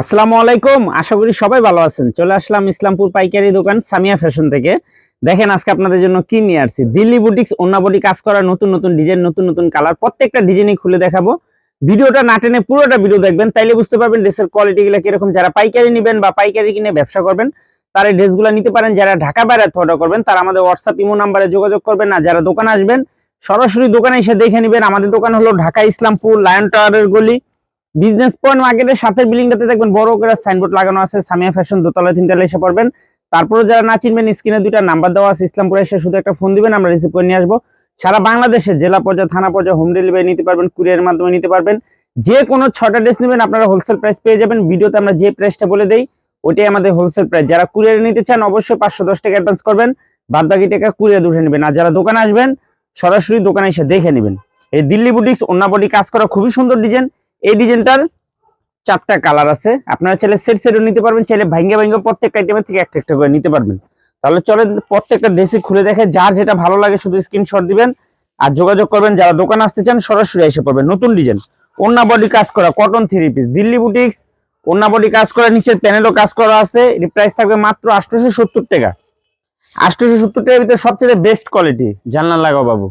আসসালামু আলাইকুম, আশা করি সবাই ভালো আছেন। চলে আসলাম ইসলামপুর পাইকারি দোকান সামিয়া ফ্যাশন থেকে। দেখেন আজকে আপনাদের জন্য কি নিয়ে আসছি। দিল্লি বুটিক্স অন্যাবডি কাজ করা নতুন নতুন ডিজাইন, নতুন নতুন কালার, প্রত্যেকটা ডিজাইনই খুলে দেখাবো। ভিডিওটা না টেনে পুরোটা ভিডিও দেখবেন, তাইলে বুঝতে পারবেন ড্রেসের কোয়ালিটি গুলো কীরকম। যারা পাইকারি নেবেন বা পাইকারি কিনে ব্যবসা করবেন, তারা ড্রেসগুলো নিতে পারেন। যারা ঢাকা বাইরে অর্ডার করবেন, তারা আমাদের হোয়াটসঅ্যাপ ইমো নাম্বারে যোগাযোগ করবেন। না যারা দোকানে আসবেন, সরাসরি দোকানে এসে দেখে নেবেন। আমাদের দোকান হলো ঢাকা ইসলামপুর লায়ন টাওয়ারের গলি। বিজনেস পয়েন্ট মার্কেটের সাথে বিল্ডিংটাতে দেখবেন বড় করে সাইনবোর্ড লাগানো আছে, সামিয়া ফ্যাশন দোতলা তিনতলা এসে পড়বেন তারপরে যারা না চিনবেন স্ক্রিনে দুইটা নাম্বার দেওয়া আছে, ইসলামপুরে এসে শুধু একটা ফোন দিবেন, আমরা রিসিভ করে নিয়ে আসব। সারা বাংলাদেশে জেলা পর্যায়ে, থানা পর্যায়ে হোম ডেলিভারি নিতে পারবেন কুরিয়ারের মাধ্যমে নিতে পারবেন। যে কোনো ছটা ড্রেস নেবেন, আপনারা হোলসেল প্রাইস পেয়ে যাবেন। ভিডিওতে আমরা যে প্রাইসটা বলে দেই ওটাই আমাদের হোলসেল প্রাইস যারা কুরিয়ারে নিতে চান, অবশ্যই পাঁচশো দশ টাকা অ্যাডভান্স করবেন। বাদ বাকি টাকা কুরিয়ার উঠে নেবেন। আর যারা দোকানে আসবেন, সরাসরি দোকানে এসে দেখে নেবেন। এই দিল্লি বুটিক্স অন্য বডি কাজ করা খুবই সুন্দর ডিজাইন এই ডিজাইনটার চারটা কালার আছে। আপনারা চাইলে সেট সেটও নিতে পারবেন, চাইলে ভাঙ্গে ভাঙ্গে প্রত্যেকটা আইটেমের থেকে একটা একটা করে নিতে পারবেন। তাহলে চলে প্রত্যেকটা ড্রেসে খুলে দেখে, যার যেটা ভালো লাগে শুধু স্ক্রিনশট দিবেন আর যোগাযোগ করবেন। যারা দোকান আসতে চান, সরাসরি এসে পড়বেন। নতুন ডিজাইন ওন্না বডি কাজ করা cotton three piece Delhi boutiques ওন্না বডি কাজ করা, নিচের প্যানেলও কাজ করা আছে। এর প্রাইস থাকবে মাত্র আটশোশো সত্তর টাকা। আটশোশো সত্তর টাকার ভিতরে সবচেয়ে বেস্ট কোয়ালিটি জানলা লাগাও বাবু।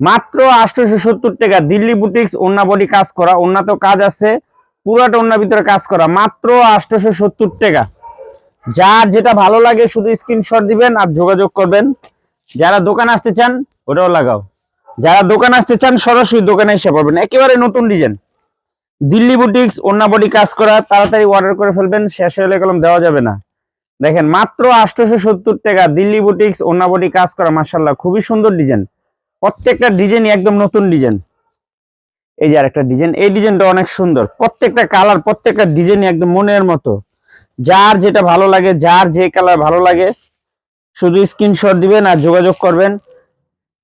মাত্র আটশোশো সত্তর টাকা। দিল্লি বুটিক্স ওন্না বডি কাজ করা। ওন্নাতেও কাজ আছে, পুরাটা অন্য ভিতরে কাজ করা। মাত্র আটশোশো সত্তর টাকা। যার যেটা ভালো লাগে শুধু স্ক্রিনশট দিবেন আর যোগাযোগ করবেন। যারা দোকান আসতে চান, ওটাও লাগাও। যারা দোকান আসতে চান, সরাসরি দোকানে এসে পারবেন একেবারে নতুন ডিজাইন দিল্লি বুটিক্স ওন্না বডি কাজ করা। তাড়াতাড়ি অর্ডার করে ফেলবেন, শেষ হলে কলম দেওয়া যাবে না। দেখেন, মাত্র আটশোশো সত্তর টাকা। দিল্লি বুটিক্স ওন্না বডি কাজ করা। মার্শাল্লাহ খুবই সুন্দর ডিজাইন প্রত্যেকটা ডিজাইনই একদম নতুন ডিজাইন এই যে আরেকটা ডিজাইন এই ডিজাইনটা অনেক সুন্দর। প্রত্যেকটা কালার প্রত্যেকটা ডিজাইনই একদম মনের মতো। যার যেটা ভালো লাগে, যার যে কালার ভালো লাগে, শুধু স্ক্রিনশট দিবেন আর যোগাযোগ করবেন।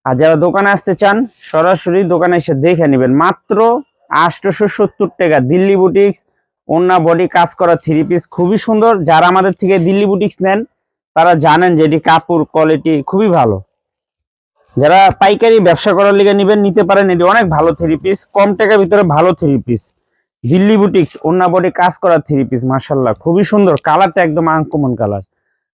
আর যারা দোকানে আসতে চান, সরাসরি দোকানে এসে দেখে নেবেন। মাত্র আটশোশো সত্তর টাকা। দিল্লি বুটিক্স ওন্না বডি কাজ করা থ্রি পিস খুবই সুন্দর। যারা আমাদের থেকে দিল্লি বুটিক্স নেন, তারা জানেন যে এটি কাপড় কোয়ালিটি খুবই ভালো। যারা পাইকারি ব্যবসা করার লিগে নিবেন, নিতে পারেন। এটি অনেক ভালো থ্রি পিস কম টাকার ভিতরে ভালো থ্রি পিস দিল্লি বুটিক্স ওন্না বডি কাজ করা থ্রি পিস মার্শাল্লাহ খুবই সুন্দর। কালারটা একদম আনকমন কালার।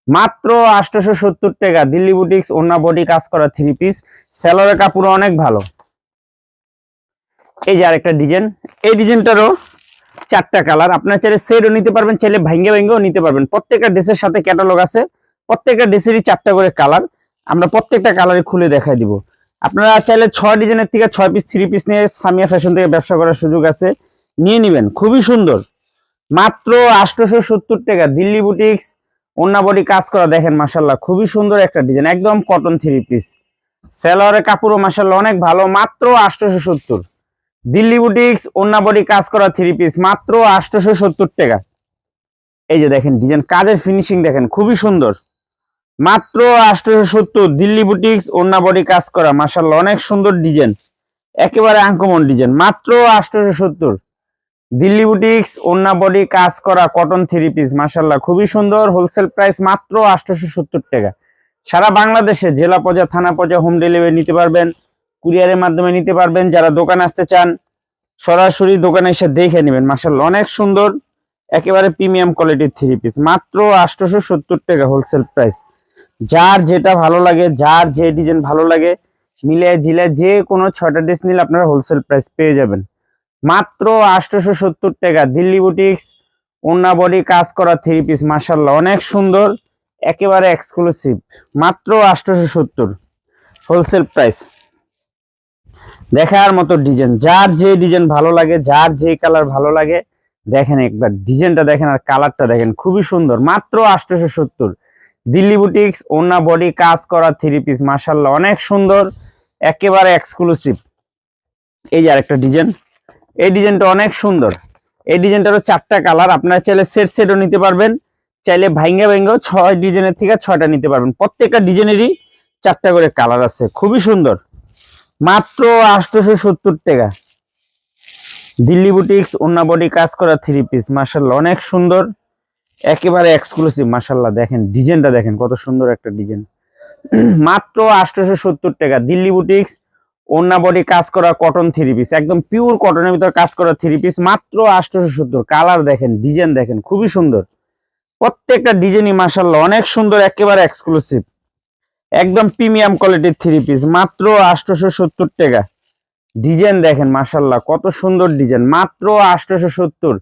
মাত্র আটশোশো সত্তর টাকা, দিল্লি বুটিক্স ওন্না বডি কাজ করা থ্রি পিস স্যালোরের কাপড় অনেক ভালো। এই যে আরেকটা ডিজাইন এই ডিজাইনটারও চারটা কালার। আপনার চাইলে সেটও নিতে পারবেন, চাইলে ভাঙ্গে ভাঙ্গেও নিতে পারবেন। প্রত্যেকটা ড্রেসের সাথে ক্যাটালগ আছে। প্রত্যেকটা ড্রেসেরই চারটা করে কালার। আমরা প্রত্যেকটা কালারে খুলে দেখাই দিব। আপনারা চাইলে ছয় ডিজাইনের থেকে ছয় পিস থ্রি পিস নিয়ে সামিয়া ফ্যাশন থেকে ব্যবসা করার সুযোগ আছে। নিয়ে নেবেন, খুবই সুন্দর। মাত্র আটশোশো সত্তর টাকা, দিল্লি বুটিক্স বডি কাজ করা দেখেন মাসাল্লাহ খুবই সুন্দর একটা ডিজাইন একদম কটন থ্রি পিস সেলোয়ারের কাপড়ও মাসাল্লাহ অনেক ভালো, মাত্র আটশোশো সত্তর। দিল্লি বুটিক্স বডি কাজ করা থ্রি পিস মাত্র আটশোশো সত্তর টাকা। এই যে দেখেন ডিজাইন কাজের ফিনিশিং দেখেন, খুবই সুন্দর। মাত্র আটশোশো সত্তর, দিল্লি বুটিক্স ওন্না বডি কাজ করা মাসাল্লাহ অনেক সুন্দর ডিজাইন একেবারে আনকমন ডিজাইন মাত্র আটশোশো সত্তর। দিল্লি বুটিক্স ওন্না বডি কাজ করা কটন থ্রি পিস মাসাল্লাহ খুবই সুন্দর হোলসেল প্রাইস মাত্র আটশোশো সত্তর টাকা। সারা বাংলাদেশে জেলা পর্যায়ে, থানা পর্যায়ে হোম ডেলিভারি নিতে পারবেন, কুরিয়ারের মাধ্যমে নিতে পারবেন, যারা দোকানে আসতে চান, সরাসরি দোকানে এসে দেখে নেবেন মাসাল্লাহ অনেক সুন্দর, একেবারে প্রিমিয়াম কোয়ালিটির থ্রি পিস মাত্র আটশোশো সত্তর টাকা হোলসেল প্রাইস যার যেটা ভালো লাগে, যার যে ডিজাইন ভালো লাগে মিলে জিলে যে কোনো ছয়টা ড্রেস নিলে আপনারা হোলসেল প্রাইস পেয়ে যাবেন। মাত্র আটশোশো সত্তর টাকা। দিল্লি বুটিক্স ওন্না বডি কাজ করা থ্রি পিস মার্শাল্লাহ অনেক সুন্দর, একেবারে এক্সক্লুসিভ মাত্র আটশোশো সত্তর হোলসেল প্রাইস দেখার মতো ডিজাইন যার যে ডিজাইন ভালো লাগে, যার যে কালার ভালো লাগে, দেখেন একবার। ডিজাইনটা দেখেন আর কালারটা দেখেন, খুবই সুন্দর। মাত্র আটশোশো সত্তর দিল্লি বুটিক্স ওন্না বডি, কাজ করা থ্রি পিস মার্শাল্লাহ অনেক সুন্দর, একেবারে এক্সক্লুসিভ এই যে আরেকটা ডিজাইন এই ডিজাইনটা অনেক সুন্দর। এই ডিজাইনটারও চারটা কালার আপনারা চাইলে সেট সেটও নিতে পারবেন, চাইলে ভাইঙ্গা ভাইঙ্গাও ছয় ডিজাইনের থেকে ছয়টা নিতে পারবেন। প্রত্যেকটা ডিজাইনেরই চারটা করে কালার আছে, খুবই সুন্দর। মাত্র আটশোশো সত্তর টাকা। দিল্লি বুটিক্স ওন্না বডি, কাজ করা থ্রি পিস মার্শাল্লাহ অনেক সুন্দর। একেবারে এক্সক্লুসিভ মার্শাল্লাহ দেখেন, ডিজাইনটা দেখেন, কত সুন্দর একটা ডিজাইন। মাত্র আটশোশো সত্তর টাকা। দিল্লি বুটিক্স ওন্না বডি কাজ করা কটন থ্রি পিস একদম পিওর কটনের ভিতর কাজ করা থ্রি পিস মাত্র আটশোশো সত্তর কালার দেখেন ডিজাইন দেখেন, খুবই সুন্দর। প্রত্যেকটা ডিজাইনই মাসাল্লাহ অনেক সুন্দর, একেবারে এক্সক্লুসিভ একদম প্রিমিয়াম কোয়ালিটির থ্রি পিস মাত্র আটশোশো সত্তর টাকা। ডিজাইন দেখেন মাসাল্লাহ কত সুন্দর ডিজাইন। মাত্র আটশোশো সত্তর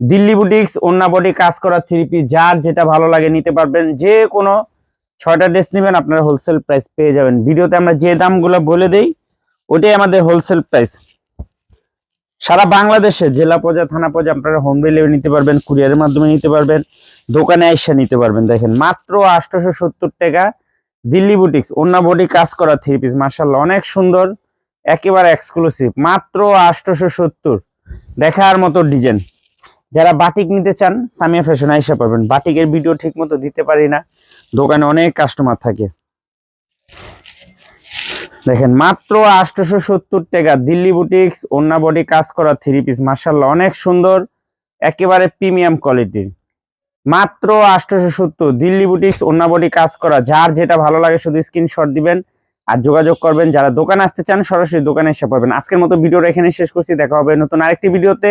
দিল্লি বুটিক্স, ওন্না বডি, কাজ করা থ্রি পিস যার যেটা ভালো লাগে নিতে পারবেন, যে কোনো ছয়টা ড্রেস নেবেন, আপনারা হোলসেল প্রাইস পেয়ে যাবেন। ভিডিওতে আমরা যে দামগুলো বলে দেই, ওটাই আমাদের হোলসেল প্রাইস সারা বাংলাদেশে, জেলা পর্যায়ে থানা পর্যায়ে আপনারা হোম ডেলিভারি নিতে পারবেন কুরিয়ারের মাধ্যমে নিতে পারবেন, দোকানে এসে নিতে পারবেন। দেখেন, মাত্র আটশোশো সত্তর টাকা দিল্লি বুটিক্স অন্য বডি, কাজ করা থ্রি পিস মার্শাল্লাহ অনেক সুন্দর, একেবারে এক্সক্লুসিভ মাত্র আটশোশো সত্তর দেখার মতো ডিজাইন যারা বাটিক নিতে চান, সামিয়া ফ্যাশন আইসা পাবেন। বাটিকের ভিডিও ঠিক মতো দিতে পারি না। দোকানে অনেক কাস্টমার থাকে। দেখেন, মাত্র আটশোশো সত্তর টাকা। দিল্লি বুটিক্স অন্য বডি কাজ করা থ্রি পিস মার্শাল্লাহ অনেক সুন্দর, একেবারে প্রিমিয়াম কোয়ালিটির মাত্র আটশোশো সত্তর। দিল্লি বুটিক্স অন্য বডি কাজ করা। যার যেটা ভালো লাগে, শুধু স্ক্রিনশট দিবেন আর যোগাযোগ করবেন। যারা দোকান আসতে চান, সরাসরি দোকানে এসে পাবেন। আজকের মতো ভিডিওটা এখানে শেষ করছি। দেখা হবে নতুন আরেকটি ভিডিওতে